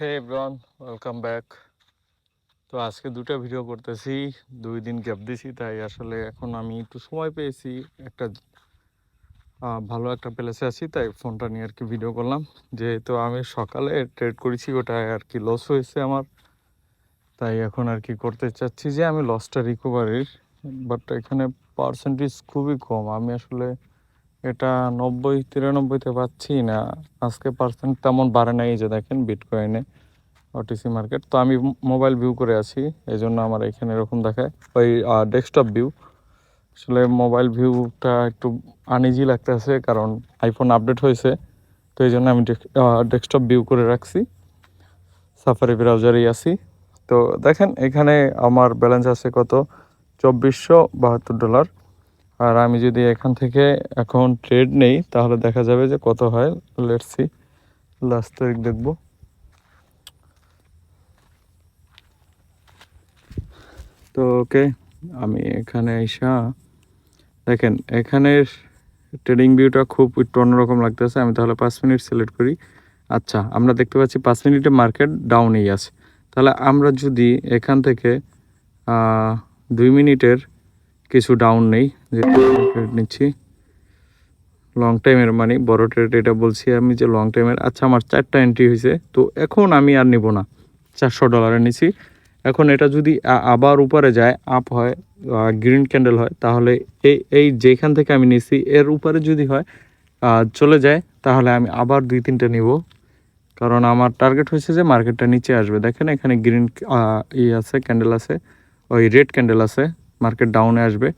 হে ব্রন welcome back তো আজকে দুটো ভিডিও করতেছি। দুই দিন গ্যাপ দিছি, তাই আসলে এখন আমি একটু সময় পেয়েছি। একটা ভালো একটা প্লেসে আছি, তাই ফোনটা নিয়ে আর কি ভিডিও করলাম। যেহেতু আমি সকালে ট্রেড করেছি ওটা আর কি লস হয়েছে আমার। তাই এখন আর কি করতে চাচ্ছি যে আমি লসটা রিকভারির বাট এখানে পার্সেন্টেজ খুবই কম। আমি আসলে এটা নব্বই তিরানব্বইতে পাচ্ছি না। আজকে পার্সেন্ট তেমন বাড়ে নাই যে দেখেন বিটকয়েনে ওটিসি মার্কেট তো আমি মোবাইল ভিউ করে আছি এই জন্য আমার এখানে এরকম দেখায়। ওই ডেস্কটপ ভিউ আসলে মোবাইল ভিউটা একটু আনইজি লাগতেছে, কারণ আইফোন আপডেট হয়েছে। তো এই জন্য আমি ডেস্কটপ ভিউ করে রাখছি। সাফারি ব্রাউজারেই আছি। তো দেখেন, এখানে আমার ব্যালেন্স আছে কত? চব্বিশশো বাহাত্তর ডলার আর আমি যদি এখান থেকে এখন ট্রেড নেই, তাহলে দেখা যাবে যে কত হয়। লেটসি লাস্ট তারিখ দেখব। তো ওকে আমি এখানে এসা, দেখেন, এখানের ট্রেডিং ভিউটা খুব একটু অন্যরকম লাগতেছে। আমি তাহলে পাঁচ মিনিট সিলেক্ট করি। আচ্ছা আমরা দেখতে পাচ্ছি পাঁচ মিনিটে মার্কেট ডাউনেই আছে। তাহলে আমরা যদি এখান থেকে দুই মিনিটের কিছু ডাউন নেই ট্রেড নিচ্ছি। লং টাইমের মানে বড় ট্রেড এটা বলছি আমি যে লং টাইমের আচ্ছা আমার চারটা এন্ট্রি হয়েছে, তো এখন আমি আর নিব না। চারশো ডলারে নিছি। এখন এটা যদি আবার উপরে যায় আপ হয় গ্রিন ক্যান্ডেল হয়, তাহলে এই এই যেখান থেকে আমি নিছি, এর উপরে যদি হয় চলে যায়, তাহলে আমি আবার দুই, তিনটে নিব। কারণ আমার টার্গেট হয়েছে যে মার্কেটটা নিচে আসবে। দেখেন এখানে গ্রিন ই আছে ক্যান্ডেল আছে, ওই রেড ক্যান্ডেল আছে। মার্কেট ডাউনে আসবে।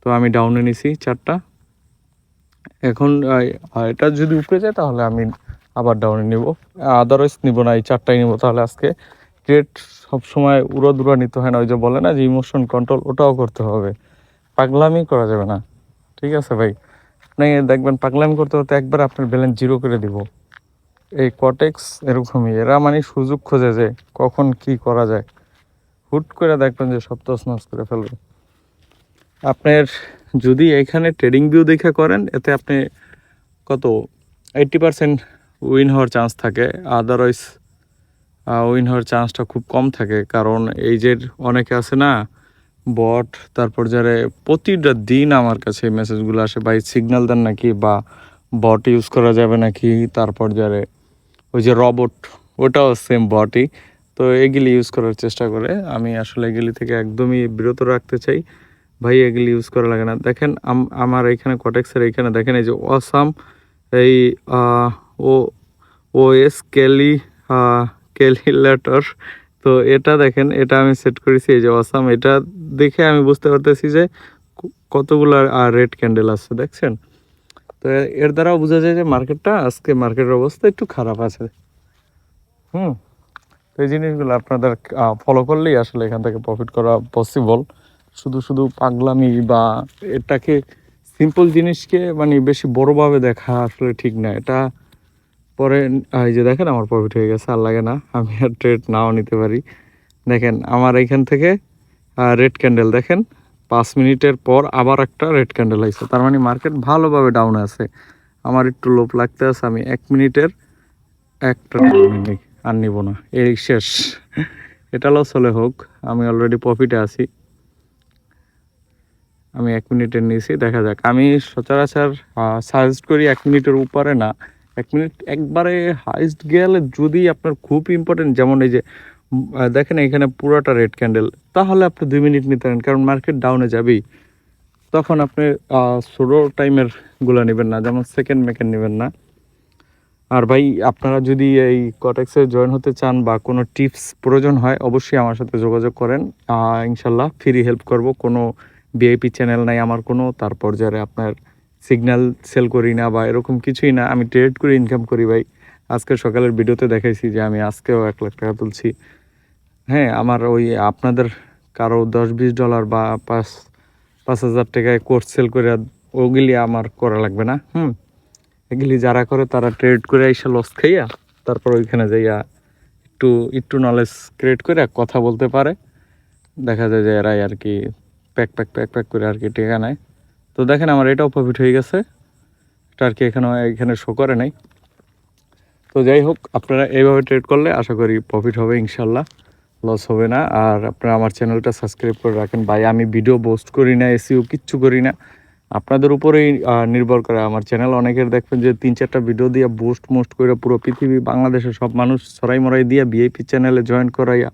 তো আমি ডাউনে নিছি চারটা। এখন এটা যদি উপরে যায় তাহলে আমি আবার ডাউনে নিব। আদারওয়াইজ নিব না, এই চারটাই নিব। তাহলে আজকে ট্রেড সবসময় উড়ো দুরা নিতে হয় না, ওই যে বলে না যে ইমোশন কন্ট্রোল ওটাও করতে হবে। পাগলামি করা যাবে না। ঠিক আছে ভাই? আপনি দেখবেন পাগলামি করতে করতে একবার আপনার ব্যালেন্স জিরো করে দিব। এই কটেক্স এরকমই, এরা মানে সুযোগ খোঁজে যে কখন কি করা যায়। হুট করে দেখবেন যে সব তছনছ করে ফেলবে। আপনার যদি এখানে ট্রেডিং ভিউ দেখে করেন, এতে আপনি কত? এইট্টি পারসেন্ট উইন হওয়ার চান্স থাকে। আদারওয়াইজ উইন হওয়ার চান্সটা খুব কম থাকে। কারণ এই যে অনেকে আছে না বট তারপর যারা প্রতিটা দিন আমার কাছে এই মেসেজগুলো আসে, ভাই সিগন্যাল দেন নাকি বা বট ইউজ করা যাবে নাকি? তারপর যারা ওই যে রবট ওটাও সেম বটই তো এগুলি ইউজ করার চেষ্টা করে। আমি আসলে এগুলি থেকে একদমই বিরত রাখতে চাই। ভাই, এগুলি ইউজ করা লাগে না। দেখেন, আম- আমার এখানে কটেক্সের এখানে দেখেন এই যে অসাম এই ও ও এস কেলি ক্যালিলেটর তো এটা দেখেন, এটা আমি সেট করেছি এই যে অসাম এটা দেখে আমি বুঝতে পারতেছি যে কতগুলো রেড ক্যান্ডেল আছে, দেখছেন? তো এর দ্বারাও বোঝা যায় যে মার্কেটটা আজকে মার্কেটের অবস্থা একটু খারাপ আছে। হুম। তো এই জিনিসগুলো আপনাদের ফলো করলেই আসলে এখান থেকে প্রফিট করা পসিবল শুধু শুধু পাগলামি বা এটাকে সিম্পল জিনিসকে মানে বেশি বড়ভাবে দেখা আসলে ঠিক না। এটা পরে এই যে দেখেন আমার প্রফিট হয়ে গেছে, আর লাগে না, আমি আর ট্রেড নাও নিতে পারি। দেখেন আমার এইখান থেকে রেড ক্যান্ডেল দেখেন, পাঁচ মিনিটের পর আবার একটা রেড ক্যান্ডেল হয়েছে তার মানে মার্কেট ভালোভাবে ডাউন আছে। আমার একটু লোভ লাগতে আছে, আমি এক মিনিটের একটা নেই। আর নিব না। এই শেষ। এটা লস হলে হোক, আমি অলরেডি প্রফিটে আছি। আমি এক মিনিটের নিয়েছি, দেখা যাক। আমি সচরাচর সাজেস্ট করি এক মিনিটের উপরে না। এক মিনিট একবারে হাইস্ট গেলে যদি আপনার খুব ইম্পর্টেন্ট যেমন এই যে দেখেন এখানে পুরোটা রেড ক্যান্ডেল তাহলে আপনি দুই মিনিট নিতে পারেন, কারণ মার্কেট ডাউনে যাবেই। তখন আপনি ষোলো টাইমেরগুলো নেবেন না, যেমন সেকেন্ড মেকেন্ড নেবেন না। আর ভাই, আপনারা যদি এই কটেক্সে জয়েন হতে চান বা কোনো টিপস প্রয়োজন হয়, অবশ্যই আমার সাথে যোগাযোগ করেন। ইনশাল্লাহ ফ্রি হেল্প করব। কোনো ভিআইপি চ্যানেল নাই আমার কোনো। তারপর যারা আপনার সিগন্যাল সেল করি না বা এরকম কিছুই না, আমি ট্রেড করে ইনকাম করি ভাই। আজকে সকালের ভিডিওতে দেখাইছি যে আমি আজকেও এক লাখ টাকা তুলছি। হ্যাঁ আমার ওই আপনাদের কারও দশ বিশ ডলার বা পাঁচ পাঁচ হাজার টাকায় কোর্স সেল করে ওগুলি আমার করা লাগবে না। হুম? এগুলি যারা করে তারা ট্রেড করে এসে লস খাইয়া, তারপর ওইখানে যাইয়া একটু একটু নলেজ ক্রিয়েট করে কথা বলতে পারে। দেখা যায় যে এরাই আর কি প্যাক প্যাক প্যাক প্যাক করে আর কি টেকা নেয়। তো দেখেন আমার এটাও প্রফিট হয়ে গেছে। এটা আর কি এখানে এখানে শো করে নাই। তো যাই হোক, আপনারা এইভাবে ট্রেড করলে আশা করি প্রফিট হবে ইনশাল্লাহ। লস হবে না। আর আপনারা আমার চ্যানেলটা সাবস্ক্রাইব করে রাখেন। ভাই, আমি ভিডিও পোস্ট করি না এসিও কিচ্ছু করি না। আপনাদের উপরেই নির্ভর করে। আমার চ্যানেল অনেকের দেখবেন যে তিন চারটা ভিডিও দিয়ে পোস্ট মোস্ট করে পুরো পৃথিবী, বাংলাদেশের সব মানুষ সরাই মরাই দিয়া বিআইপি চ্যানেলে জয়েন করাইয়া,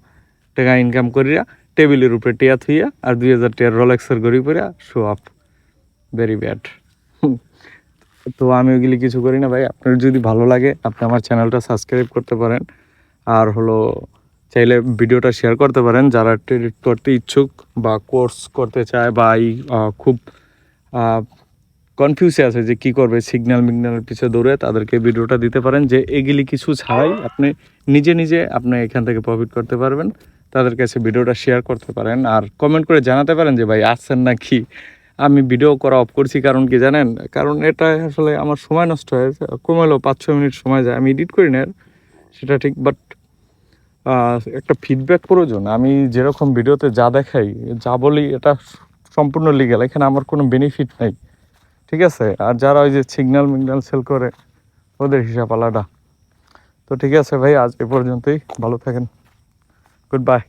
টাকা ইনকাম করিয়া টেবিলের উপরে টিয়া থুইয়া আর দুই হাজার টিয়ার রোলেক্সের গড়ি পরিয়া শো আপ ভেরি ব্যাড তো আমি ওইগুলি কিছু করি না ভাই। আপনার যদি ভালো লাগে, আপনি আমার চ্যানেলটা সাবস্ক্রাইব করতে পারেন। আর হলো, চাইলে ভিডিওটা শেয়ার করতে পারেন। যারা করতে ইচ্ছুক বা কোর্স করতে চায় বা এই খুব কনফিউজে আছে যে কি করবে সিগন্যাল মিগন্যালের পিছিয়ে দৌড়ে তাদেরকে ভিডিওটা দিতে পারেন যে এগুলি কিছু ছাড়াই আপনি নিজে নিজে আপনি এখান থেকে প্রফিট করতে পারবেন, তাদের কাছে ভিডিওটা শেয়ার করতে পারেন আর কমেন্ট করে জানাতে পারেন যে ভাই আসছেন না কি আমি ভিডিও করা অফ করছি, কারণ কি জানেন? কারণ এটা আসলে আমার সময় নষ্ট হয়, কমালো পাঁচ ছ মিনিট সময় যায়, আমি এডিট করি না সেটা ঠিক বাট একটা ফিডব্যাক প্রয়োজন। আমি যেরকম ভিডিওতে যা দেখাই, যা বলি, এটা সম্পূর্ণ লিগাল এখানে আমার কোনো বেনিফিট নাই। ঠিক আছে? আর যারা ওই যে সিগন্যাল মিগনাল সেল করে, ওদের হিসাব আলাদা। তো ঠিক আছে ভাই, আজ এ পর্যন্তই। ভালো থাকেন। Good bye